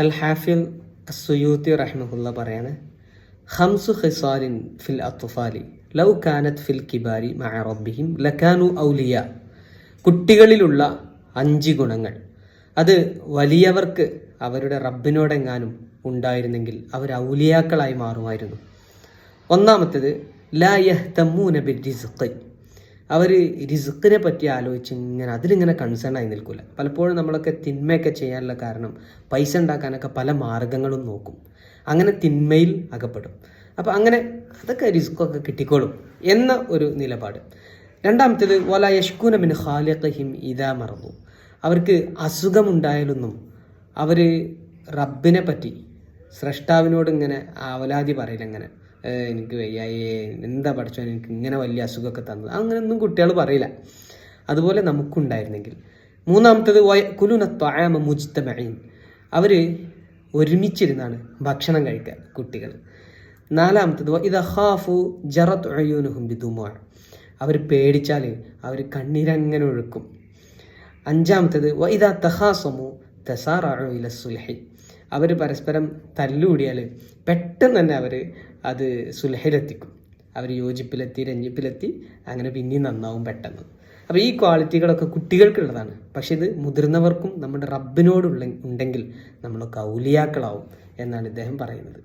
അൽ ഹാഫിൽ സുയൂത്തി റഹ്മുല്ല പറയാണ് ഹംസു ഖിസാലിൻ ഫിൽ അത്തുഫാലി ലൗ കാനത്ത് ഫിൽ കിബാരി മഅ ലഖാനു ഔലിയ. കുട്ടികളിലുള്ള അഞ്ച് ഗുണങ്ങൾ. അത് വലിയവർക്ക് അവരുടെ റബ്ബിനോടെങ്ങാനും ഉണ്ടായിരുന്നെങ്കിൽ അവർ ഔലിയാക്കളായി മാറുമായിരുന്നു. ഒന്നാമത്തേത് ലാ യഹ്തമ്മൂന ബിർ റിസ്ഖ്. അവർ റിസ്ക്കിനെ പറ്റി ആലോചിച്ച് ഇങ്ങനെ അതിലിങ്ങനെ കൺസേൺ ആയി നിൽക്കില്ല പലപ്പോഴും നമ്മളൊക്കെ തിന്മയൊക്കെ ചെയ്യാനുള്ള കാരണം പൈസ ഉണ്ടാക്കാനൊക്കെ പല മാർഗങ്ങളും നോക്കും. അങ്ങനെ തിന്മയിൽ അകപ്പെടും. അപ്പോൾ അങ്ങനെ അതൊക്കെ റിസ്ക്കൊക്കെ കിട്ടിക്കോളും എന്ന ഒരു നിലപാട്. രണ്ടാമത്തേത് വല യഷ്കൂന ബിൻ ഖാലിഖിം ഇതാ മറന്നു. അവർക്ക് അസുഖമുണ്ടായാലൊന്നും അവർ റബ്ബിനെ പറ്റി സ്രഷ്ടാവിനോട് ഇങ്ങനെ അവലാതി പറയില്ല ഇങ്ങനെ "ഏ, എനിക്ക് വയ്യായേ എന്താ പഠിച്ചോ എനിക്ക് ഇങ്ങനെ വലിയ അസുഖമൊക്കെ തന്നത്. അങ്ങനെയൊന്നും കുട്ടികൾ പറയില്ല. അതുപോലെ നമുക്കുണ്ടായിരുന്നെങ്കിൽ. മൂന്നാമത്തേത് കുലുന ത്വാമ മുജിത്തമീൻ അവർ ഒരുമിച്ചിരുന്നാണ് ഭക്ഷണം കഴിക്കുക കുട്ടികൾ. നാലാമത്തത് ഇത് ഹാഫു ജറത്ത് ഒഴയൂനുഹും ബിദുമോ. അവർ പേടിച്ചാൽ അവർ കണ്ണീരങ്ങനെ ഒഴുക്കും. അഞ്ചാമത്തേത് ഇതാ തഹാസമു തസാറു ഇല സുൽഹി. അവർ പരസ്പരം തല്ലുകൂടിയാൽ പെട്ടെന്ന് തന്നെ അവർ അത് സുലഹയിലെത്തിക്കും അവർ യോജിപ്പിലെത്തി രഞ്ജിപ്പിലെത്തി അങ്ങനെ പിന്നെയും നന്നാവും പെട്ടെന്ന്. അപ്പോൾ ഈ ക്വാളിറ്റികളൊക്കെ കുട്ടികൾക്കുള്ളതാണ്. പക്ഷേ ഇത് മുതിർന്നവർക്കും നമ്മുടെ റബ്ബിനോടുള്ള ഉണ്ടെങ്കിൽ നമ്മൾ ഔലിയാക്കളാവും എന്നാണ് ഇദ്ദേഹം പറയുന്നത്.